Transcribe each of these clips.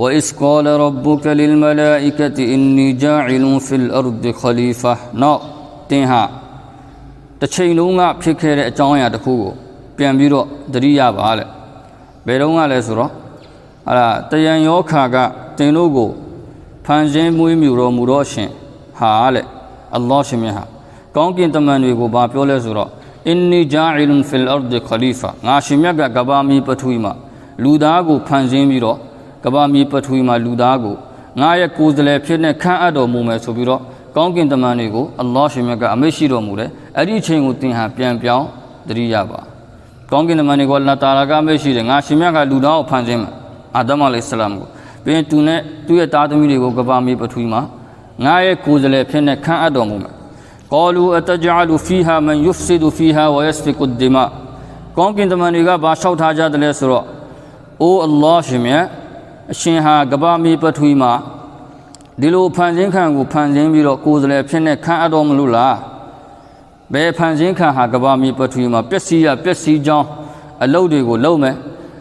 وإذ قال ربك للملائكة إني جاعل في الأرض خليفة နောက်တင်ဟာတစ်ချိန်လုံးကဖြစ်ခဲ့တဲ့အကြောင်းအရာတစ်ခုကိုပြန်ပြီးတော့သတိရပါလေဘယ်တော့ကလဲဆိုတော့အဲ့ဒါတယံယောခါကတင်တို့ကိုဖန်ဆင်းမွေးမြူတော်မူတော့ရှင်ဟာလေအလ္လာဟ်ရှင်မြတ်ဟာကောင်းကင်တမန်တွေကိုဘာပြောလဲဆိုတော့အင်နီဂျာအီလွန်ဖီလ်အရ်ဒ်ခလီဖာငါရှင်မြတ်ကကဘာမီပထဝီမှာလူသားကိုဖန်ဆင်းပြီးတော့ ကဘာမီပထဝီမှာလူသားကိုငါရဲ့ကိုယ်စားလှယ်ဖြစ်နေခန့်အပ်တော်မူမယ်ဆိုပြီးတော့ကောင်းကင်တမန်တွေကိုအလ္လာဟ်ရှင်မြတ်ကအမိန့်ရှိတော်မူတယ်အဲ့ဒီအချိန်ကိုသင်ဟာပြန်ပြောင်းသတိရပါကောင်းကင်တမန်တွေကိုအလ္လာဟ်တာလာကအမိန့်ရှိတယ်ငါရှင်မြတ်ကလူသားကိုဖန်ဆင်းမယ်အာဒမ်အလိုင်ဆလမ်ကိုပြီးရင်သူနဲ့သူ့ရဲ့သားသမီးတွေကိုကဘာမီပထဝီမှာငါရဲ့ကိုယ်စားလှယ်ဖြစ်နေခန့်အပ်တော်မူမယ် قالوا اتجعل فيها من يفسد فيها ويسفك الدماء ကောင်းကင်တမန်တွေကဘာလျှောက်ထားကြတယ်လဲဆိုတော့အိုအလ္လာဟ်ရှင်မြတ် အရှင်ဟာကဘာမီပထဝီမှာဒီလိုဖန်ဆင်းခံကိုဖန်ဆင်းပြီးတော့ကိုယ်စလဲဖြစ်နေခံအပ်တော်မလို့လားဘယ်ဖန်ဆင်းခံဟာကဘာမီပထဝီမှာပျက်စီးရပျက်စီးကြောင်းအလုပ်တွေကိုလုပ်မယ်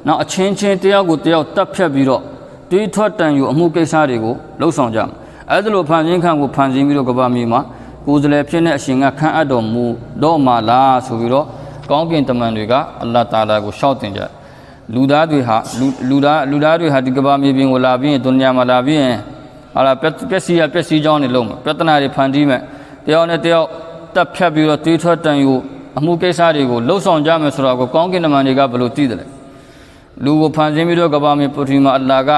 နောက်အချင်းချင်းတယောက်ကိုတယောက်တပ်ဖြတ်ပြီးတော့တွေးထွက်တန်ယူအမှုကိစ္စတွေကိုလှုပ်ဆောင်ကြမယ်အဲ့ဒါလိုဖန်ဆင်းခံကိုဖန်ဆင်းပြီးတော့ကဘာမီမှာကိုယ်စလဲဖြစ်နေအရှင်ကခံအပ်တော်မူတော့မှလားဆိုပြီးတော့ကောင်းကင်တမန်တွေက အလ္လာဟ်တာလာကိုရှောက်တင်ကြတယ် လူသားတွေဟာလူလူသားလူသားတွေဟာဒီကဘာမြေပြင်ကိုလာပြီးရင်ဒုနီယာမှာလာပြီးရင်ဟာလာပျက်ပျက်စီးရပျက်စီးကြောင်းတွေလုံးမယ်ပြဿနာတွေဖန်တီးမယ်တယောက်နဲ့တယောက်တက်ဖြတ်ပြီးတော့တွေးထွက်တန်ယူအမှုကိစ္စတွေကိုလှုပ်ဆောင်ကြမယ်ဆိုတော့ကိုကောင်းကင်တမန်တွေကဘယ်လိုသိတယ်လဲလူကိုဖန်ဆင်းပြီးတော့ကဘာမြေပထဝီမှာအလ္လာဟ်က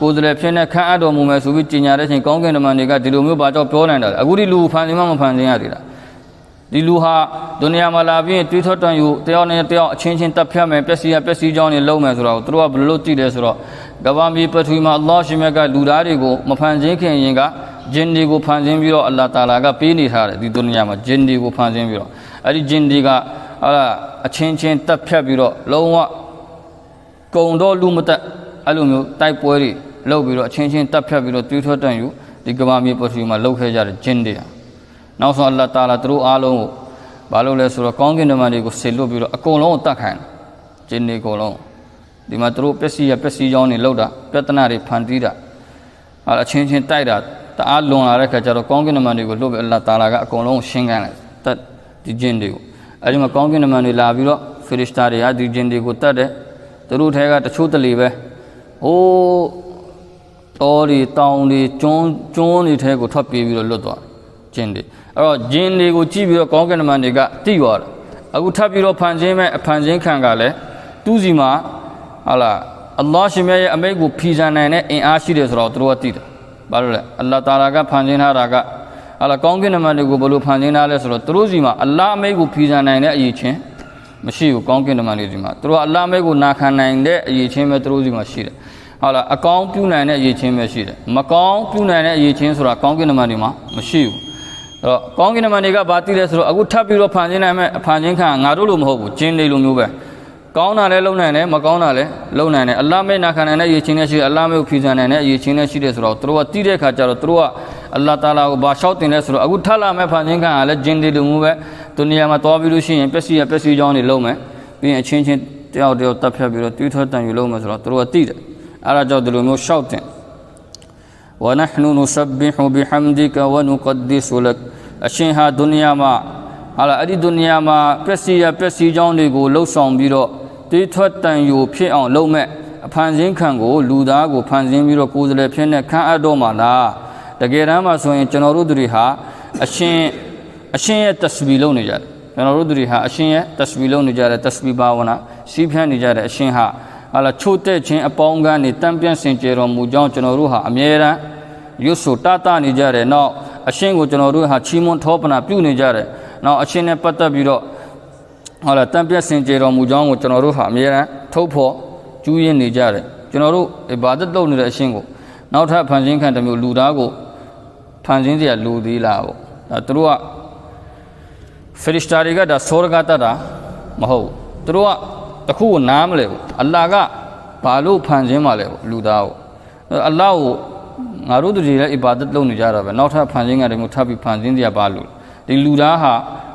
ကိုယ်စလဲဖြစ်နေခန့်အပ်တော်မူမယ်ဆိုပြီးကြေညာတဲ့ချိန်ကောင်းကင်တမန်တွေကဒီလိုမျိုးဘာကြောင့်ပြောနိုင်တာလဲအခုဒီလူကိုဖန်ဆင်းမှမဖန်ဆင်းရသေးလား ဒီလူဟာဒုနီယာမှာလာပြီးတွေးထွက်တန်ယူတယောက်နဲ့တယောက်အချင်းချင်းတပ်ဖြတ်မယ်ပျက်စီးရပျက်စီးကြောင်းတွေလုံးမယ်ဆိုတော့သူတို့ကဘယ်လိုသိလဲဆိုတော့ကဘာမီပထဝီမှာအလ္လာဟ်ရှင်မြတ်ကလူသားတွေကိုမဖန်ဆင်းခင်ရင်ကဂျင်တွေကိုဖန်ဆင်းပြီးတော့အလ္လာဟ်တာလာကပေးနေထားတယ်ဒီဒုနီယာမှာဂျင်တွေကိုဖန်ဆင်းပြီးတော့အဲ့ဒီဂျင်တွေကဟာလာအချင်းချင်းတပ်ဖြတ်ပြီးတော့လုံးဝကုံတော့လူမတက်အဲ့လိုမျိုးတိုက်ပွဲတွေလုပ်ပြီးတော့အချင်းချင်းတပ်ဖြတ်ပြီးတော့တွေးထွက်တန်ယူဒီကဘာမီပထဝီမှာလှုပ်ခဲကြတဲ့ဂျင်တွေဟာ နောက်ဆုံးအလ္လာဟ်တာလာသူတို့အားလုံးကိုဘာလို့လဲဆိုတော့ကောင်းကင်တမန်တွေကိုဆေလွတ်ပြီးတော့အကုန်လုံးကိုတတ်ခိုင်းဂျင်းတွေအကုန်လုံးဒီမှာသူတို့ပျက်စီးရပျက်စီးကြောင်းတွေလောက်တာပြဿနာတွေဖန်တီးတာအဲအချင်းချင်းတိုက်တာတအားလွန်လာတဲ့ခါကျတော့ကောင်းကင်တမန်တွေကိုလွတ်ပြီးအလ္လာဟ်တာလာကအကုန်လုံးရှင်းခိုင်းလိုက်တတ်ဒီဂျင်းတွေကိုအဲဒီမှာကောင်းကင်တမန်တွေလာပြီးတော့ဖီရစ်တာတွေကဒီဂျင်းတွေကိုတတ်တယ်သူတို့ထဲကတချို့တလေပဲဟိုးတော်တွေတောင်တွေကျွန်းကျွန်းတွေထဲကိုထွက်ပြေးပြီးတော့လွတ်သွားဂျင်းတွေ အဲ့တော့ဂျင်းတွေကိုကြည့်ပြီးတော့ကောင်းကင်တမန်တွေကတိသွားတယ်အခုထပ်ပြီးတော့ဖန်ဆင်းမဲ့အဖန်ဆင်းခံကလည်းသူ့စီမှာဟာလာအလ္လာဟ်ရှင်မြတ်ရဲ့အမိန့်ကိုဖီဆန်နိုင်တဲ့အင်အားရှိတယ်ဆိုတော့သူတို့ကသိတယ်ဘာလို့လဲအလ္လာဟ်တာလာကဖန်ဆင်းထားတာကဟာလာကောင်းကင်တမန်တွေကိုဘယ်လိုဖန်ဆင်းထားလဲဆိုတော့သူတို့စီမှာအလ္လာဟ်အမိန့်ကိုဖီဆန်နိုင်တဲ့အရေးချင်းမရှိဘူးကောင်းကင်တမန်တွေစီမှာသူတို့ကအလ္လာဟ်အမိန့်ကိုနာခံနိုင်တဲ့အရေးချင်းပဲသူတို့စီမှာရှိတယ်ဟုတ်လားအကောင်းပြုနိုင်တဲ့အရေးချင်းပဲရှိတယ်မကောင်းပြုနိုင်တဲ့အရေးချင်းဆိုတာကောင်းကင်တမန်တွေမှာမရှိဘူးအဲ့ တော့ကောင်းကင်နမန်တွေကဘာသိလဲဆိုတော့အခုထပ်ပြီးတော့ဖန်ဆင်းနိုင်မဲ့ဖန်ဆင်းခံငါတို့လိုမဟုတ်ဘူးဂျင်းတွေလိုမျိုးပဲကောင်းတာလည်းလုံနိုင်တယ်မကောင်းတာလည်းလုံနိုင်တယ်အလ္လာဟ်မေနာခံနိုင်တဲ့အရေးချင်းနဲ့ရှိတယ်အလ္လာဟ်မေကိုဖီဆန်နိုင်တဲ့အရေးချင်းနဲ့ရှိတယ်ဆိုတော့သူတို့ကသိတဲ့အခါကျတော့သူတို့ကအလ္လာဟ်တာလာကိုဘာလျှောက်တင်လဲဆိုတော့အခုထပ်လာမဲ့ဖန်ဆင်းခံကလည်းဂျင်းတွေလိုမျိုးပဲဒုနီယာမှာသွားပြီးလို့ရှိရင်ပျက်စီးရပျက်စီးကြောင်းတွေလုံမယ်ပြီးရင်အချင်းချင်းတယောက်တယောက်တပ်ဖြတ်ပြီးတော့တွေးထွက်တန်ယူလုံမယ်ဆိုတော့သူတို့ကသိတယ်အဲဒါကြောင့်ဒီလိုမျိုးလျှောက်တင် ونحن نسبح بحمدك ونقدس لك အရှင်ဟာဒုနီယာမှာဟာလာအဲ့ဒီဒုနီယာမှာပျက်စီးရပျက်စီးကြောင်းတွေကိုလှုပ်ဆောင်ပြီးတော့တွေးထွက်တန်ယူဖြစ်အောင်လုပ်မဲ့အဖန်ဆင်းခံကိုလူသားကိုဖန်ဆင်းပြီးတော့ကိုယ်စလဲဖြစ်နေခံအပ်တော့မှာလားတကယ်တမ်းမှာဆိုရင်ကျွန်တော်တို့တွေဟာအရှင်အရှင်ရဲ့တစဘီလုပ်နေကြတယ်ကျွန်တော်တို့တွေဟာအရှင်ရဲ့တစဘီလုပ်နေကြတယ်တစဘီဘာဝနာစီးဖြန်းနေကြတယ်အရှင်ဟာ ဟာလာချို့တဲ့ခြင်းအပေါင်းကန်းနေတန်ပြန့်စင်ကြယ်တော်မူကြောင်းကျွန်တော်တို့ဟာအမြဲတမ်းရွတ်ဆိုတတနေကြတယ်နောက်အရှင်ကိုကျွန်တော်တို့ဟာချီးမွမ်းထောပနာပြုနေကြတယ်နောက်အရှင်နဲ့ပတ်သက်ပြီးတော့ဟာလာတန်ပြန့်စင်ကြယ်တော်မူကြောင်းကိုကျွန်တော်တို့ဟာအမြဲတမ်းထုတ်ဖော်ကျူးရင်နေကြတယ်ကျွန်တော်တို့အဘာဒတ်လုပ်နေတဲ့အရှင်ကိုနောက်ထပ်ဖန်ဆင်းခံတမျိုးလူသားကိုဖန်ဆင်းစရာလူသေးလားပေါ့ဒါသူတို့ကဖရစ်စတာတွေကဒါဆောရကတတာမဟုတ်သူတို့က တခုကိုနားမလဲဘူး။အလ္လာဟ်ကဘာလို့ဖန်ဆင်းမှလဲပေါ့လူသားကို။အလ္လာဟ်ကိုငါတို့တို့တွေလည်းအဘာဒတ်လုပ်နေကြတာပဲနောက်ထပ်ဖန်ဆင်းရတယ်မျိုးထပ်ပြီးဖန်ဆင်းကြပါလို့ဒီလူသားဟာ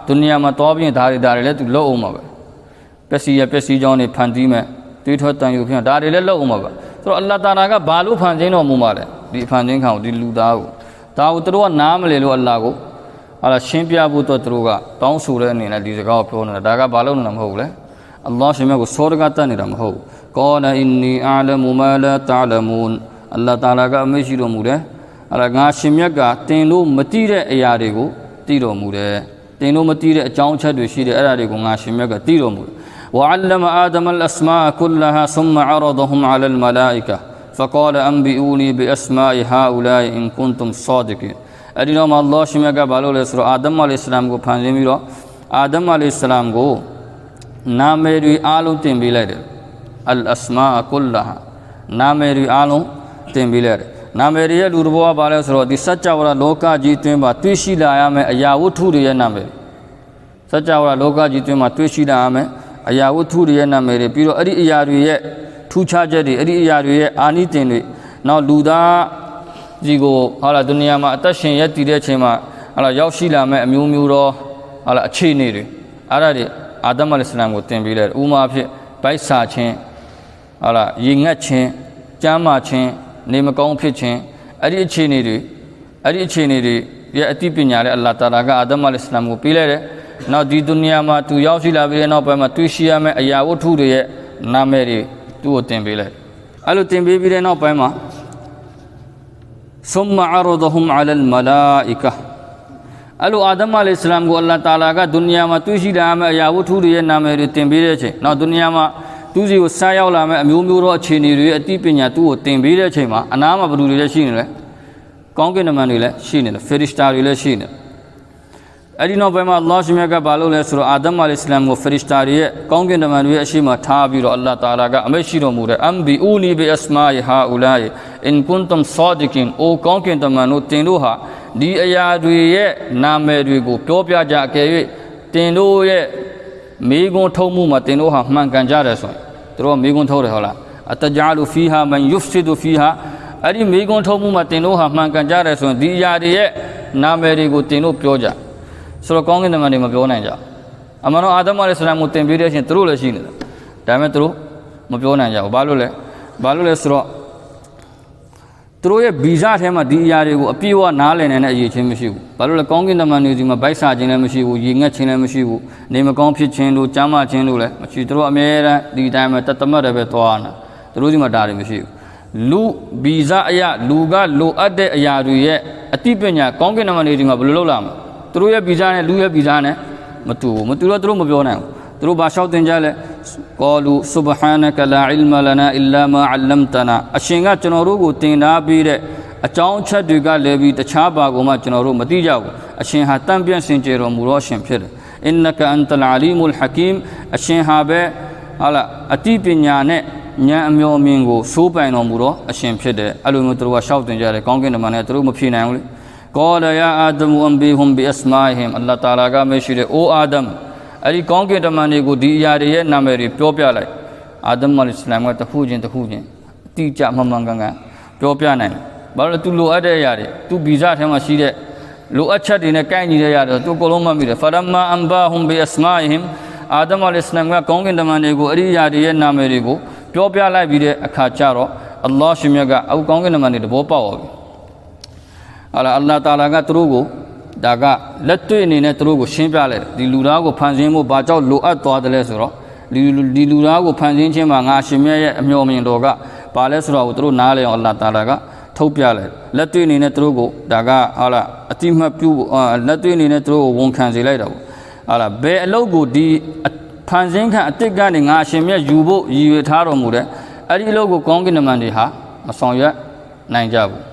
ဒုနီယာမှာတောပြင်းဒါတွေဒါတွေလည်းသူလုပ်အောင်ပါပဲပျက်စီးရပျက်စီးကြောင်းတွေဖန်တီးမယ်တွေးထွက်တန်ယူဖြစ်ဒါတွေလည်းလုပ်အောင်ပါပဲဆိုတော့အလ္လာဟ်တာလာကဘာလို့ဖန်ဆင်းတော်မူမှာလဲဒီဖန်ဆင်းခံကိုဒီလူသားကိုဒါကိုသူတို့ကနားမလည်လို့အလ္လာဟ်ကိုဟာလာရှင်းပြဖို့တော့သူတို့ကတောင်းဆိုတဲ့အနေနဲ့ဒီစကားကိုပြောနေတာဒါကဘာလို့လဲမဟုတ်ဘူးလေ الله شمعك سورغاتا نرام هو قال إني أعلم ما لا تعلمون الله تعالى قال ميشي رو موري على غا شمعك تنلو متير اياري قو تيرو موري تنلو متير اجاون چهد وشير اياري قو غا شمعك تيرو موري وعلم آدم الأسماء كلها ثم عرضهم على الملائكة فقال أنبئوني بأسماء هؤلاء إن كنتم صادقين أدينا الله شمعك بالو لسر آدم عليه السلام قو پھانزمي رو آدم عليه السلام قو န်ဆင်းပြီးတော့အာဒမ်အလိုင်စလမ်ကိုနာမည်တွေအားလုံးတင်ပေးလိုက်တယ်အလ်အစမာကုလ္လာနာမည်တွေအားလုံးတင်ပေးလိုက်တယ်နာမည်တွေရဲ့လူတော်ကဘာလဲဆိုတော့ဒီစัจ java လောကကြီးအတွင်းမှာတွေ့ရှိလာရမယ့်အရာဝတ္ထုတွေရဲ့နာမည်စัจ java လောကကြီးအတွင်းမှာတွေ့ရှိလာရမယ့်အရာဝတ္ထုတွေရဲ့နာမည်တွေပြီးတော့အဲ့ဒီအရာတွေရဲ့ထူးခြားချက်တွေအဲ့ဒီအရာတွေရဲ့အာနိသင်တွေနောက်လူသားကြီးကိုဟာလာဒုနီယာမှာအသက်ရှင်ရတည်တဲ့အချိန်မှာဟာလာရောက်ရှိလာမဲ့အမျိုးမျိုးသောဟာလာအခြေအနေတွေအဲ့ဒါတွေ အာဒမ်အလ္လာဟ်စလမ်ကိုတင်ပေးလိုက်တယ်ဥမာဖြစ်ဗိုက်စာခြင်းဟာလာရေငတ်ခြင်းကြမ်းမာခြင်းနေမကောင်းဖြစ်ခြင်းအဲ့ဒီအခြေအနေတွေအဲ့ဒီအခြေအနေတွေရဲ့အသိပညာနဲ့အလ္လာဟ်တာလာကအာဒမ်အလ္လာဟ်စလမ်ကိုပေးလိုက်တယ်နောက်ဒီဒုနီယာမှာသူရောက်ရှိလာပြီးတဲ့နောက်ပိုင်းမှာတွေ့ရှိရမယ့်အရာဝတ္ထုတွေရဲ့နာမည်တွေသူ့ကိုတင်ပေးလိုက်အဲ့လိုတင်ပေးပြီးတဲ့နောက်ပိုင်းမှာ ثم عرضهم على الملائكه အဲ့လိုအာဒမ်အလိစလမ်ကိုအလ္လာဟ်တာလာကဒုနီယာမှာတွေ့ရှိလာမယ့်အရာဝတ္ထုတွေရဲ့နာမည်တွေတင်ပေးတဲ့အချိန်နောက်ဒုနီယာမှာသူစီကိုစားရောက်လာမယ့်အမျိုးမျိုးသောအခြေအနေတွေအသိပညာသူ့ကိုတင်ပေးတဲ့အချိန်မှာအနားမှာဘယ်သူတွေလဲရှိနေလဲကောင်းကင်နမန်တွေလည်းရှိနေတယ်ဖီရစ်တာတွေလည်းရှိနေတယ် အဲ့ဒီနောက်ပိုင်းမှာအလ္လာဟ်ရှင်မြတ်ကဘာလုပ်လဲဆိုတော့အာဒမ်အလိစလမ်ကိုဖရစ်တာတွေရဲ့ကောင်းကင်တမန်တွေရဲ့အရှိမထားပြီးတော့အလ္လာဟ်တာလာကအမိတ်ရှိတော်မူတဲ့အမ်ဘီဦးနီဘီအစမာယဟာအူလာယအင်ကွန်တမ်ဆာဒီကင်အိုကောင်းကင်တမန်တို့တင်တို့ဟာဒီအရာတွေရဲ့နာမည်တွေကိုပြောပြကြအကယ်၍တင်တို့ရဲ့မိဂွန်းထုံးမှုမှာတင်တို့ဟာမှန်ကန်ကြတယ်ဆိုရင်တို့ကမိဂွန်းထုံးတယ်ဟုတ်လားအတဂျာလူဖီဟာမန်ယူဖ်ဆီဒူဖီဟာအဲ့ဒီမိဂွန်းထုံးမှုမှာတင်တို့ဟာမှန်ကန်ကြတယ်ဆိုရင်ဒီအရာတွေရဲ့နာမည်တွေကိုတင်တို့ပြောကြ ဆိုတော့ကောင်းကင်တမန်တွေမပြောနိုင်ကြအမှန်တော့အာဒမ်အလိစလမ်ကိုတင်ပေးတဲ့အချိန်သူတို့လည်းရှိနေတယ်ဒါပေမဲ့သူတို့မပြောနိုင်ကြဘူးဘာလို့လဲဘာလို့လဲဆိုတော့သူတို့ရဲ့ဗီဇထဲမှာဒီအရာတွေကိုအပြည့်အဝနားလည်နိုင်တဲ့အရေးချင်းမရှိဘူးဘာလို့လဲကောင်းကင်တမန်တွေဒီမှာဗိုက်စာခြင်းလည်းမရှိဘူးရေငတ်ခြင်းလည်းမရှိဘူးနေမကောင်းဖြစ်ခြင်းတို့ကြမ်းမာခြင်းတို့လည်းမရှိသူတို့အမြဲတမ်းဒီတိုင်းမှာတသမတ်တယ်ပဲသွားနေတာသူတို့ဒီမှာဒါတွေမရှိဘူးလူဗီဇအရာလူကလိုအပ်တဲ့အရာတွေရဲ့အတိပညာကောင်းကင်တမန်တွေဒီမှာဘယ်လိုလုပ်လာမလဲ သူတို့ရဲ့ဗီဇနဲ့လူရဲ့ဗီဇနဲ့မတူဘူးမတူတော့သူတို့မပြောနိုင်ဘူးသူတို့ဘာလျှောက်တင်ကြလဲကောလူဆူဘဟာနကလာအလ်မလနာအီလာမာအလမ်တနာအရှင်ကကျွန်တော်တို့ကိုတင်ထားပြီးတဲ့အကြောင်းအချက်တွေကလည်းပြီးတခြားဘာကိုမှကျွန်တော်တို့မသိကြဘူးအရှင်ဟာတန့်ပြန့်စင်ကြယ်တော်မူသောအရှင်ဖြစ်တယ်အင်နကအန်တလအလီမုလ်ဟကီမ်အရှင်ဟာပဲဟာလာအတိပညာနဲ့ဉာဏ်အမျော်မြင်ကိုစိုးပိုင်တော်မူသောအရှင်ဖြစ်တယ်အဲ့လိုမျိုးသူတို့ကရှောက်တင်ကြတယ်ကောင်းကင်တမန်နဲ့သူတို့မဖြေနိုင်ဘူးလေ ကောလယာအာဒမ်ဝမ်ဘီဟွမ်ဘီအစ်မိုင်ဟင်အလ္လာတာလာကမရှိတဲ့အိုအာဒမ်အဲ့ဒီကောင်းကင်တမန်တွေကိုဒီအရာတွေရဲ့နာမည်တွေပြောပြလိုက်အာဒမ်အလ္လာမ်ကတခုချင်းတခုချင်းအတိအကျမှန်မှန်ကန်ကန်ပြောပြနိုင်ဘာလို့သူလိုအပ်တဲ့အရာတွေသူဗီဇထဲမှာရှိတဲ့လိုအပ်ချက်တွေနဲ့ကိုက်ညီတဲ့အရာတွေသူအကုန်လုံးမှတ်မိတယ်ဖရမအမ်ဘာဟွမ်ဘီအစ်မိုင်ဟင်အာဒမ်အလ္လာမ်ကကောင်းကင်တမန်တွေကိုအဲ့ဒီအရာတွေရဲ့နာမည်တွေကိုပြောပြလိုက်ပြီးတဲ့အခါကျတော့အလ္လာဟ်ရှင်မြတ်ကအုပ်ကောင်းကင်နမန်တွေတဘောပေါက်သွားပြီ ဟာလာအလ္လာဟ်တာလာကသူတို့ကိုဒါကလက်တွေ့အနေနဲ့သူတို့ကိုရှင်းပြလိုက်တယ်ဒီလူသားကိုဖန်ဆင်းဖို့ဘာကြောင့်လိုအပ်သွားတယ်လဲဆိုတော့ဒီဒီလူသားကိုဖန်ဆင်းခြင်းမှာငါရှင်မြတ်ရဲ့အမျှော်မြင်တော်ကဘာလဲဆိုတော့သူတို့နားလည်အောင်အလ္လာဟ်တာလာကထုတ်ပြလိုက်လက်တွေ့အနေနဲ့သူတို့ကိုဒါကဟာလာအတိမတ်ပြုလက်တွေ့အနေနဲ့သူတို့ကိုဝန်ခံစေလိုက်တာပေါ့ဟာလာဘယ်အလုပ်ကိုဒီဖန်ဆင်းခံအစ်စ်ကနေငါရှင်မြတ်ယူဖို့ရည်ရွယ်ထားတော်မူတဲ့အဲ့ဒီအလုပ်ကိုကောင်းကင်နမန်တွေဟာမဆောင်ရွက်နိုင်ကြဘူး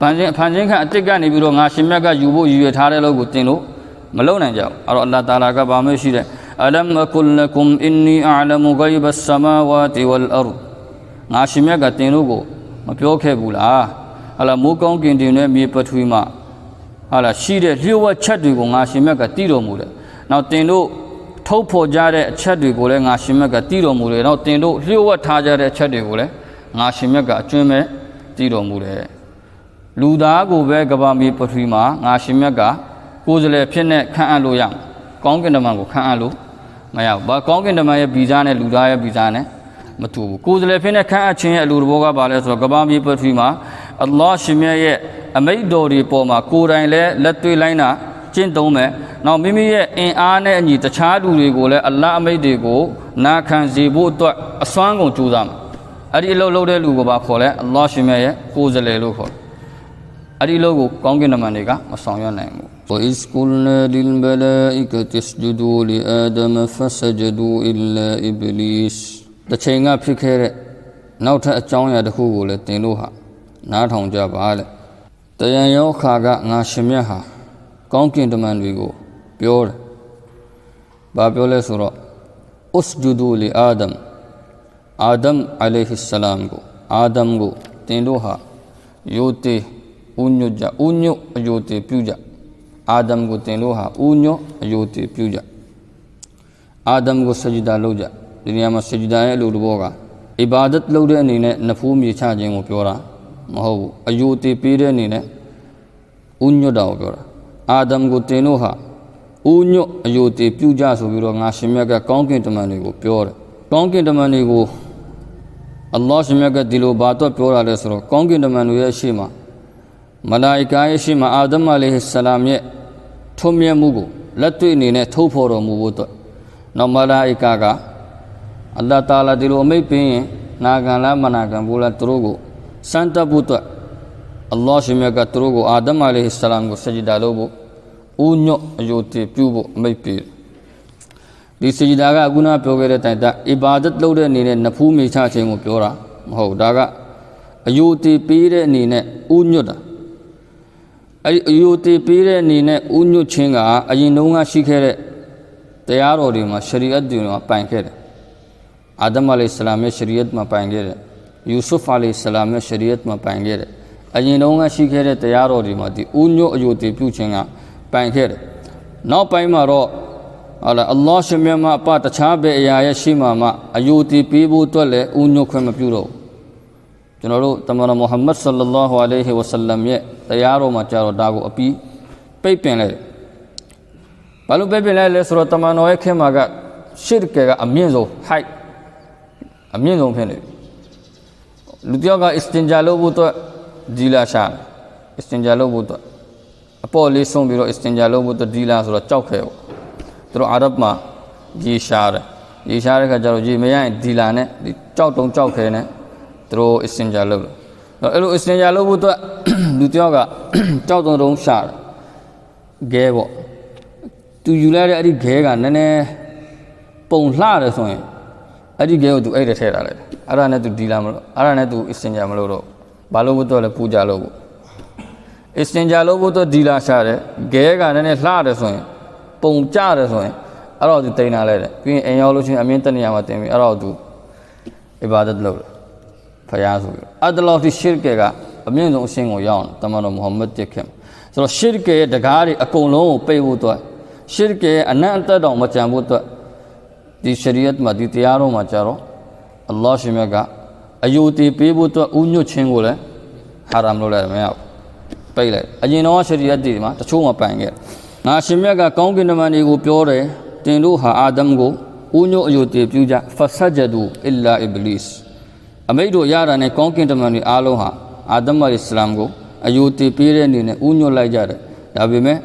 ဖန်ဆင်းဖန်ဆင်းခံအစ်စ်ကနေပြီးတော့ငါရှင်မြတ်ကယူဖို့ရည်ရွယ်ထားတဲ့လို့ကိုတင်လို့မလုံနိုင်ကြဘူးအဲ့တော့အလ္လာဟ်တာလာကဗာမရှိတဲ့အလမ်ကုလကုမ်အင်နီအလမူဂိုင်ဘတ်ဆမာဝါတီဝလ်အရ်ငါရှင်မြတ်ကတင်လို့ကိုမပြောခဲ့ဘူးလားဟာလာမိုးကောင်းကင်တင်တဲ့မြေပထဝီမှာဟာလာရှိတဲ့လျှို့ဝှက်ချက်တွေကိုငါရှင်မြတ်ကတည်တော်မူတယ်နောက်တင်တို့ထုတ်ဖော်ကြတဲ့အချက်တွေကိုလည်းငါရှင်မြတ်ကတည်တော်မူတယ်နောက်တင်တို့လျှို့ဝှက်ထားကြတဲ့အချက်တွေကိုလည်းငါရှင်မြတ်ကအကျွမ်းမဲ့တည်တော်မူတယ် လူသားကိုပဲကဘာမီပထဝီမှာငါရှင်မြတ်ကကိုယ်စလဲဖြစ်နေခန့်အပ်လို့ရကောင်းကင်တမန်ကိုခန့်အပ်လို့မရဘူးဘာကောင်းကင်တမန်ရဲ့ဗီဇာနဲ့လူသားရဲ့ဗီဇာနဲ့မတူဘူးကိုယ်စားလှယ်ဖြစ်တဲ့ခန့်အပ်ခြင်းရဲ့အလိုတော်ကဘာလဲဆိုတော့ကမ္ဘာမြေပထဝီမှာအလ္လာဟ်ရှင်မြတ်ရဲ့အမိတ်တော်တွေပေါ်မှာကိုယ်တိုင်လည်းလက်တွေ့လိုက်တာကျင့်သုံးမယ်။နောက်မိမိရဲ့အင်အားနဲ့အညီတခြားလူတွေကိုလည်းအလ္လာဟ်အမိတ်တွေကိုနာခံစေဖို့အတွက်အစွမ်းကုန်ကြိုးစားမယ်။အဲ့ဒီအလုပ်လုပ်တဲ့လူကိုပါခေါ်လဲအလ္လာဟ်ရှင်မြတ်ရဲ့ကိုယ်စားလှယ်လို့ခေါ်တယ်။ အဲ့ဒီအလုပ်ကိုကောင်းကင်တမန်တွေကမဆောင်ရွက်နိုင်ဘူး။ وإذ قلنا للملائكة اسجدوا لآدم فسجدوا إلا إبليس တချိန်ကဖြစ်ခဲ့တဲ့နောက်ထပ်အကြောင်းအရာတစ်ခုကိုလည်းသင်တို့ဟာနားထောင်ကြပါလေတယံယောခါကငါရှင်မြတ်ဟာကောင်းကင်တမန်တွေကိုပြောတယ်ဘာပြောလဲဆိုတော့ usjudu li adam အာဒမ်အလိုင်ဟစ်ဆလမ်ကိုအာဒမ်ကိုသင်တို့ဟာယိုတေ ဥညွတ်ကြဥညွတ်အယိုတေပြုကြအာဒမ်ကိုသင်တို့ဟာဥညွတ်အယိုတေပြုကြအာဒမ်ကိုစဂျဒါလုပ်ကြဒီနေရာမှာစဂျဒါရဲ့အလိုတဘောကအီဘာဒတ်လုပ်တဲ့အနေနဲ့နဖူးမြေချခြင်းကိုပြောတာမဟုတ်ဘူးအယိုတေပေးတဲ့အနေနဲ့ဥညွတ်တာကိုပြောတာအာဒမ်ကိုသင်တို့ဟာဥညွတ်အယိုတေပြုကြဆိုပြီးတော့ငါရှင်မြတ်ကကောင်းကင်တမန်တွေကိုပြောတယ်ကောင်းကင်တမန်တွေကိုအလ္လာဟ်ရှင်မြတ်ကဒီလိုဘာတော့ပြောတာလဲဆိုတော့ကောင်းကင်တမန်တွေရဲ့အရှိမ မလာအီကာရဲ့အရှိမအာဒမ်အလိုင်ဟစ်ဆလာမ်ရဲ့ထုံးမြတ်မှုကိုလက်တွေ့အနေနဲ့ထုတ်ဖော်တော်မူဖို့အတွက်နောက်မလာအီကာကအလ္လာဟ်တာလာဒီလိုအမိတ်ပေးရင်နာခံလားမနာခံဘူးလားသူတို့ကိုစမ်းတပ်ဖို့အတွက်အလ္လာဟ်ရှင်မြတ်ကသူတို့ကိုအာဒမ်အလိုင်ဟစ်ဆလာမ်ကိုစဂျဒါလုပ်ဖို့ဦးညွတ်အယုတေပြုဖို့အမိတ်ပေးတယ်ဒီစဂျဒါကအခုနပြောခဲ့တဲ့တိုင်တာအီဘာဒတ်လုပ်တဲ့အနေနဲ့နဖူးမိချခြင်းကိုပြောတာမဟုတ်ဒါကအယုတေပေးတဲ့အနေနဲ့ဦးညွတ်တာ အဲ့ဒီအယုတေပေးတဲ့အနေနဲ့ဦးညွတ်ခြင်းကအရင်တုန်းကရှိခဲ့တဲ့တရားတော်တွေမှာရှရီအတ်တွေမှာပိုင်ခဲ့တယ်အာဒမ်အလိုင်ဆလာမ်ရဲ့ရှရီအတ်မှာပိုင်ခဲ့တယ်ယူဆုဖ်အလိုင်ဆလာမ်ရဲ့ရှရီအတ်မှာပိုင်ခဲ့တယ်အရင်တုန်းကရှိခဲ့တဲ့တရားတော်တွေမှာဒီဦးညွတ်အယုတေပြုခြင်းကပိုင်ခဲ့တယ်နောက်ပိုင်းမှာတော့ဟာလာအလ္လာဟ်ရှင်မြတ်မှာအပတခြားဘယ်အရာရဲ့ရှိမှမှအယုတီပေးဖို့အတွက်လည်းဥညွတ်ခွင့်မပြုတော့ကျွန်တော်တို့တမန်တော်မုဟမ္မဒ်ဆလ္လာလာဟူအလိုင်ဟီဝဆလမ်ရဲ့ တရားတော်မှာကြာတော့ဒါကိုအပြီးပိတ်ပင်လိုက်တယ်ဘာလို့ပိတ်ပင်လိုက်လဲဆိုတော့တမန်တော်ရဲ့ခင်မှာကရှစ်ကေကအမြင့်ဆုံး height အမြင့်ဆုံးဖြစ်နေလူတယောက်ကအစ္စတင်ဂျာလုပ်ဖို့အတွက်ဒီလာရှာအစ္စတင်ဂျာလုပ်ဖို့အတွက်အပေါ်လေးဆုံးပြီးတော့ extension လုပ်ဖို့ဒီလာဆိုတော့ကြောက်ခဲပေါ့သူတို့အာရဗ်မှာရေရှားတယ်ရေရှားတဲ့ခါကျတော့ရေမရရင်ဒီလာနဲ့ဒီကြောက်တုံကြောက်ခဲနဲ့သူတို့ extension လုပ်တယ်အဲ့လို extension လုပ်ဖို့အတွက် လူတယောက်ကကြောက်တုံတုံရှာတယ်ဂဲပေါ့သူယူလိုက်တဲ့အဲ့ဒီဂဲကနည်းနည်းပုံလှတယ်ဆိုရင်အဲ့ဒီဂဲကိုသူအဲ့ဒါထည့်ထားလိုက်တယ်အဲ့ဒါနဲ့သူဒီလာမလို့အဲ့ဒါနဲ့သူ extension မလို့တော့ဘာလို့ဘုတော့လဲပူကြလို့ပေါ့အစ္စင်ဂျာလို့ဘုတော့ဒီလာရှာတယ်ဂဲကနည်းနည်းလှတယ်ဆိုရင်ပုံကြတယ်ဆိုရင်အဲ့တော့သူတိန်လာလိုက်တယ်ပြီးရင်အိမ်ရောက်လို့ချင်းအမြင့်တက်နေရမှာတင်ပြီးအဲ့တော့သူအီဘာဒတ်လုပ်တယ်ဖယားဆိုပြီးအဒလောက်ဒီရှစ်ကေက အမြင့်ဆုံးအဆင့်ကိုရောက်တယ်တမန်တော်မုဟမ္မဒ်တစ်ခင်ဆိုတော့ရှစ်ကေရဲ့တကားတွေအကုန်လုံးကိုပိတ်ဖို့အတွက်ရှစ်ကေရဲ့အနံ့အသက်တောင်မကြံဖို့အတွက်ဒီရှရီယတ်မှာဒီတရားတော်မှာကြတော့အလ္လာဟ်ရှင်မြတ်ကအယူတည်ပေးဖို့အတွက်ဥညွတ်ခြင်းကိုလည်းဟာရမ်လုပ်လိုက်မရဘူးပိတ်လိုက်အရင်တော့ရှရီယတ်ဒီမှာတချို့မပိုင်ခဲ့ငါရှင်မြတ်ကကောင်းကင်တမန်တွေကိုပြောတယ်တင်တို့ဟာအာဒမ်ကိုဦးညို့အယုတေပြုကြဖဆဂျဒူအီလာအီဘလစ်အမိတ်တို့ရတာနဲ့ကောင်းကင်တမန်တွေအားလုံးဟာ အာဒမ်အလ္စလမ်ကိုအယုတေပေးတဲ့အနေနဲ့ဦးညွတ်လိုက်ကြတယ်ဒါပေမဲ့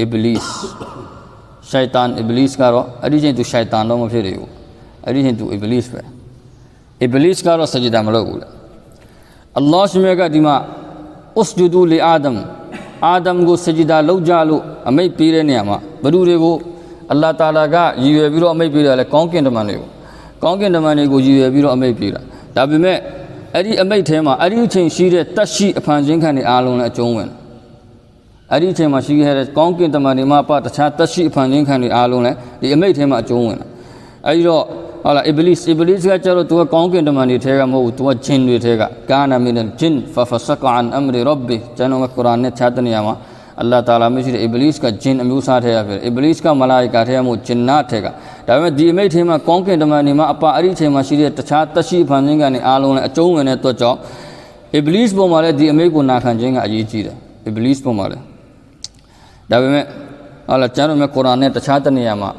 အီဘလစ်ရှိုက်တန်အီဘလစ်ကတော့အဲ့ဒီချိန်သူရှိုက်တန်တော့မဖြစ်သေးဘူးအဲ့ဒီချိန်သူအီဘလစ်ပဲအီဘလစ်ကတော့စဂျဒါမလုပ်ဘူးလေ အလ္လာဟ်ရှင်မြတ်ကဒီမှာ usjudu li adam အာဒမ်ကိုစဂျဒါလုပ်ကြလို့အမိတ်ပေးတဲ့နေရာမှာဘ누구တွေကိုအလ္လာဟ်တာလာကရည်ရွယ်ပြီးတော့အမိတ်ပေးတယ်လေကောင်းကင်တမန်တွေကိုကောင်းကင်တမန်တွေကိုရည်ရွယ်ပြီးတော့အမိတ်ပေးတာဒါပေမဲ့အဲ့ဒီအမိတ်ထဲမှာအဲ့ဒီအချိန်ရှိတဲ့တက်ရှိအဖန်ဆင်းခံတွေအားလုံးလည်းအကျုံးဝင်အဲ့ဒီအချိန်မှာရှိခဲ့တဲ့ကောင်းကင်တမန်တွေမှာပတခြားတက်ရှိအဖန်ဆင်းခံတွေအားလုံးလည်းဒီအမိတ်ထဲမှာအကျုံးဝင်အဲ့ဒီတော့ဟုတ်လားအီဘလစ်အီဘလစ်ကကျတော့သူကကောင်းကင်တမန်တွေထဲကမဟုတ်ဘူးသူကဂျင်တွေထဲကကာနာမင်ဂျင်ဖဖဆကအန်အမရီရဘ်ဘီကျွန်တော်ကကုရ်အာန်နဲ့ခြားတဲ့နေရာမှာ အလ္လာဟ်တာလာမရှိတဲ့အီဘလစ်ကဂျင်အမျိုးသားထဲကဖြစ်တယ်အီဘလစ်ကမလာအီကာထဲကမဟုတ်ဂျင်နာထဲကဒါပေမဲ့ဒီအမိတ်ထဲမှာကောင်းကင်တမန်တွေမှာအပအဲ့ဒီအချိန်မှာရှိတဲ့တခြားတက်ရှိဖန်ဆင်းကနေအားလုံးလည်းအကျုံးဝင်တဲ့အတွက်ကြောင့်အီဘလစ်ပုံမှာလည်းဒီအမိတ်ကိုနာခံခြင်းကအရေးကြီးတယ်အီဘလစ်ပုံမှာလည်းဒါပေမဲ့ဟာလာကျမ်းတော်မြတ်ကုရ်အာန်နဲ့တခြားတနေရာမှာ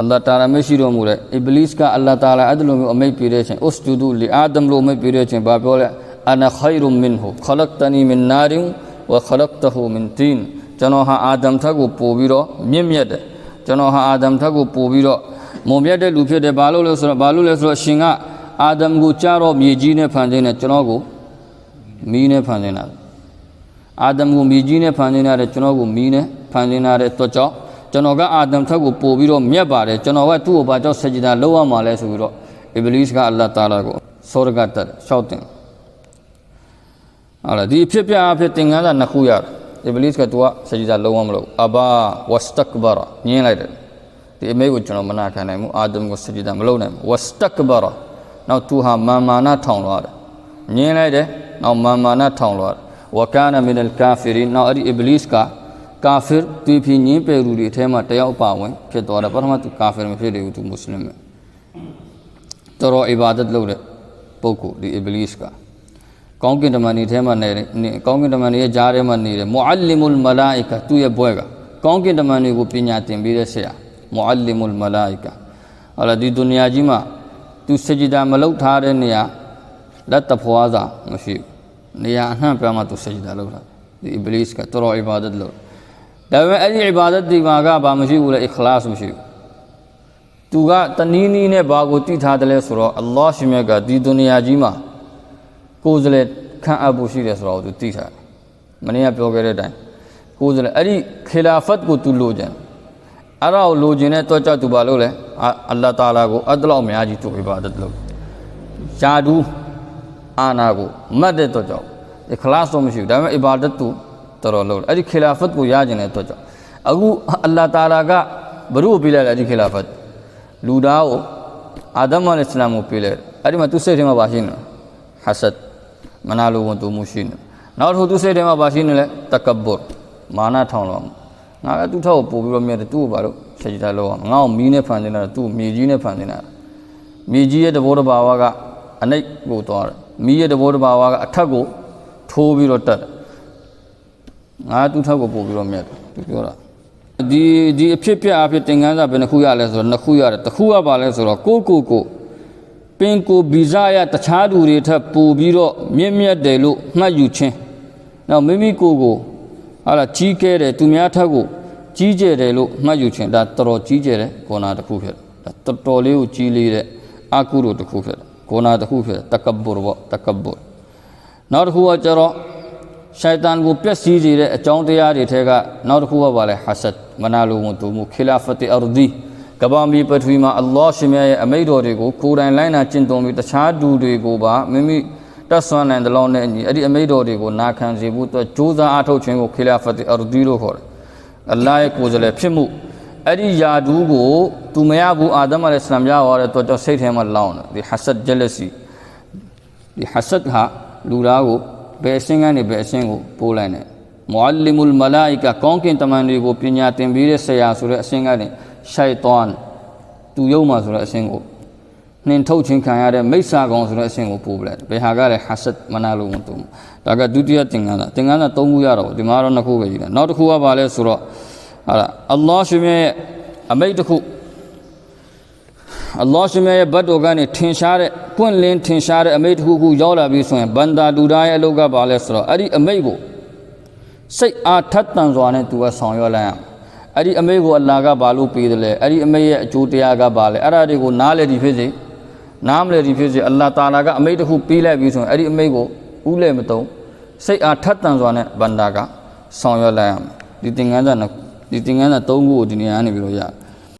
အလ္လာဟ်တာလာမရှိတော်မူတဲ့အီဘလစ်ကအလ္လာဟ်တာလာအဲ့ဒီလိုမျိုးအမိတ်ပေးတဲ့ချင်းဥစဂျူဒူလီအာဒမ်လို့အမိတ်ပေးတဲ့ချင်းဘာပြောလဲအနာခိုင်ရုမင်ဟူခလတ်တနီမင်နာရင် ဝခလတ်တဟူမင်တင်ကျွန်တော်ဟာအာဒမ်ထက်ကိုပို့ပြီးတော့မြင့်မြတ်တယ်ကျွန်တော်ဟာအာဒမ်ထက်ကိုပို့ပြီးတော့မုံမြတ်တဲ့လူဖြစ်တယ်ဘာလို့လဲဆိုတော့ဘာလို့လဲဆိုတော့ရှင်ကအာဒမ်ကိုကြားတော့မြေကြီးနဲ့ဖန်ဆင်းတယ်ကျွန်တော်ကိုမီးနဲ့ဖန်ဆင်းတာအာဒမ်ကိုမြေကြီးနဲ့ဖန်ဆင်းရတယ်ကျွန်တော်ကိုမီးနဲ့ဖန်ဆင်းရတဲ့အတွက်ကြောင့်ကျွန်တော်ကအာဒမ်ထက်ကိုပို့ပြီးတော့မြတ်ပါတယ်ကျွန်တော်ကသူ့ကိုဘာကြောင့်ဆဂျဒါလုပ်ရမှာလဲဆိုပြီးတော့အီဘလစ်ကအလ္လာဟ်တာလာကိုစောရကတ်တက်ရှောက်တင် ဟာလားဒီအဖြစ်ပြအဖြစ်သင်္ကန်းစာနှစ်ခုရတယ်အီဘလစ်ကသူကဆဂျဒါလုပ်ရမလို့အဘာဝစတက်ဘာရာညင်းလိုက်တယ်ဒီအမေကိုကျွန်တော်မနာခံနိုင်ဘူးအာဒမ်ကိုဆဂျဒါမလုပ်နိုင်ဘူးဝစတက်ဘာရာနောက်သူဟာမာမာနာထောင်လွှားတယ်ညင်းလိုက်တယ်နောက်မာမာနာထောင်လွှားတယ်ဝကာနမင်အလ်ကာဖီရင်နောက်အဲ့ဒီအီဘလစ်ကကာဖီသူဖြစ်ညင်းပယ်လူတွေအထဲမှာတယောက်ပါဝင်ဖြစ်သွားတယ်ပထမသူကာဖီမဖြစ်တယ်ဘူးသူမွတ်စလင်ပဲတော်တော်အီဘာဒတ်လုပ်တဲ့ပုဂ္ဂိုလ်ဒီအီဘလစ်က ကောင်းကင်တမန်တွေထဲမှာနေတယ်နေကောင်းကင်တမန်တွေရဲ့ကြားထဲမှာနေတယ်မူအလ်လီမုလ်မလာအီကာသူ့ရဲ့ဘွဲကကောင်းကင်တမန်တွေကိုပညာသင်ပေးတဲ့ဆရာမူအလ်လီမုလ်မလာအီကာဟောလာဒီဒုနီယာကြီးမှာသူစဂျဒါမလုပ်ထားတဲ့နေရာလက်တဖွားစာမရှိဘူးနေရာအနှံ့ပြမှာသူစဂျဒါလုပ်တာဒီအီဘလစ်ကတော်တော်အီဘာဒတ်လုပ်ဒါပေမဲ့အဲ့ဒီအီဘာဒတ်ဒီမှာကဘာမရှိဘူးလေအခလာစ်မရှိဘူးသူကတနည်းနည်းနဲ့ဘာကိုတည်ထားတယ်လဲဆိုတော့အလ္လာဟ်ရှင်မြတ်ကဒီဒုနီယာကြီးမှာ ကိုယ်စလဲခံအပ်ဖို့ရှိတယ်ဆိုတော့သူတည်ထားတယ်မနေ့ကပြောခဲ့တဲ့အတိုင်းကိုယ်စလဲအဲ့ဒီခေလာဖတ်ကိုသူလိုချင်အဲ့ဒါကိုလိုချင်တဲ့တော့ကြောင့်သူဘာလုပ်လဲအာအလ္လာဟ်တာလာကိုအဒလောက်အများကြီးသူအီဘာဒတ်လုပ်ယာဒူးအာနာကိုမတ်တဲ့တော့ကြောင့်အခလာစ်တော့မရှိဘူးဒါပေမဲ့အီဘာဒတ်သူတော်တော်လုပ်တယ်အဲ့ဒီခေလာဖတ်ကိုရကျင်တဲ့တော့ကြောင့်အခုအလ္လာဟ်တာလာကဘရုကိုပေးလိုက်တယ်အဲ့ဒီခေလာဖတ်လူသားကိုအာဒမ်အလိုင်စလမ်ကိုပေးလိုက်တယ်အဲ့ဒီမှာသူစိတ်ထဲမှာပါရှိနေတယ်ဟဆတ် မနာလိုဝန်သူမှုရှိနေတယ်နောက်တစ်ခုသူစိတ်ထဲမှာပါရှိနေလဲတကဘ်မာနထောင်လောငါကသူ့ထောက်ကိုပို့ပြီးတော့မြတ်တယ်သူ့ကိုဘာလို့ဆက်ကြည့်တာလို့ငါ့ကိုမီးနဲ့ဖန်နေတာသူ့ကိုမြေကြီးနဲ့ဖန်နေတာမြေကြီးရဲ့တဘောတဘာဝကအနိတ်ကိုသွားတယ်မီးရဲ့တဘောတဘာဝကအထက်ကိုထိုးပြီးတော့တက်တယ်ငါသူ့ထက်ကိုပို့ပြီးတော့မြတ်တယ်သူပြောတာဒီဒီအဖြစ်ပြအဖြစ်သင်္ကန်းစာဘယ်နှခုရလဲဆိုတော့နှစ်ခုရတယ်တစ်ခုကပါလဲဆိုတော့ကိုကိုကို ပင်ကိုဗီဇရတခြားသူတွေထက်ပိုပြီးတော့မြင့်မြတ်တယ်လို့မှတ်ယူခြင်းနောက်မိမိကိုယ်ကိုဟာလာကြီးကျယ်တယ်သူများထက်ကိုကြီးကျယ်တယ်လို့မှတ်ယူခြင်းဒါတော်တော်ကြီးကျယ်တဲ့ကောနာတစ်ခုဖြစ်တယ်ဒါတော်တော်လေးကိုကြီးလေးတဲ့အကုသိုလ်တစ်ခုဖြစ်တယ်ကောနာတစ်ခုဖြစ်တယ်တကဘ္ဘရဘောတကဘ္ဘရနောက်တစ်ခုကကျတော့ရှိုက်တန်ကိုပျက်စီးစေတဲ့အကြောင်းတရားတွေထဲကနောက်တစ်ခုကပါလဲဟာဆတ်မနာလိုမှုတူမှုခီလာဖတ်တီအရဒီ ကဘာမီပထဝီမှာအလ္လာဟ်ရှင်မြတ်ရဲ့အမိန့်တော်တွေကိုကိုယ်တိုင်လိုက်နာကျင့်သုံးပြီးတခြားသူတွေကိုပါမိမိတက်ဆွမ်းနိုင်တဲ့လောက်နဲ့အညီအဲ့ဒီအမိန့်တော်တွေကိုနာခံစေဖို့အတွက်ကြိုးစားအားထုတ်ခြင်းကိုခီလာဖတ်တီအရဒီလို့ခေါ်တယ်အလ္လာဟ်ရဲ့ကိုယ်စားလှယ်ဖြစ်မှုအဲ့ဒီယာဒူးကိုသူမရဘူးအာဒမ်အလိုင်စလမ်ရဟောတဲ့တော့ကြောင့်စိတ်ထဲမှာလောင်းတယ်ဒီဟာဆတ်ဂျလစီဒီဟာဆတ်ဟာလူသားကိုဘယ်အဆင့်ကနေဘယ်အဆင့်ကိုပို့လိုက်တယ်မူအလ္လီမုလ်မလာအီကာကောင်းကင်တမန်တွေကိုပညာသင်ပေးတဲ့ဆရာဆိုတဲ့အဆင့်ကနေ ရှိုက်တွန်သူယုံမှာဆိုတဲ့အဆင့်ကိုနှင်ထုတ်ခြင်းခံရတဲ့မိစ္ဆာကောင်ဆိုတဲ့အဆင့်ကိုပို့ပလိုက်ဘယ်ဟာကလဲဟာဆတ်မနာလို့မတုံဒါကဒုတိယသင်္ကန်းစာသင်္ကန်းစာ၃ခုရတော့ဒီမှာတော့နှစ်ခုပဲရှိတယ်နောက်တစ်ခုကဘာလဲဆိုတော့ဟာလားအလ္လာဟ်ရှင်ရဲ့အမိတ်တစ်ခုအလ္လာဟ်ရှင်ရဲ့ဘတ်တော်ကနေထင်ရှားတဲ့ပွင့်လင်းထင်ရှားတဲ့အမိတ်တစ်ခုခုရောက်လာပြီဆိုရင်ဘန္တာလူသားရဲ့အလုပ်ကဘာလဲဆိုတော့အဲ့ဒီအမိတ်ကိုစိတ်အားထက်သန်စွာနဲ့သူကဆောင်ရွက်လိုက်ရမယ် အဲ့ဒီအမိတ်ကိုအလ္လာဟ်ကဘာလို့ပေးတယ်လဲအဲ့ဒီအမိတ်ရဲ့အကျိုးတရားကဘာလဲအဲ့ဒါတွေကိုနားလေဒီဖြစ်စေနားမလဲဒီဖြစ်စေအလ္လာဟ်တာလာကအမိတ်တစ်ခုပေးလိုက်ပြီဆိုရင်အဲ့ဒီအမိတ်ကိုဥလဲမတုံစိတ်အားထက်သန်စွာနဲ့ဘန္တာကဆောင်ရွက်လိုက်ရမယ်ဒီသင်္ကန်းစာနှစ်ဒီသင်္ကန်းစာ၃ခုကိုဒီနေရာကနေပြီးတော့ရတယ်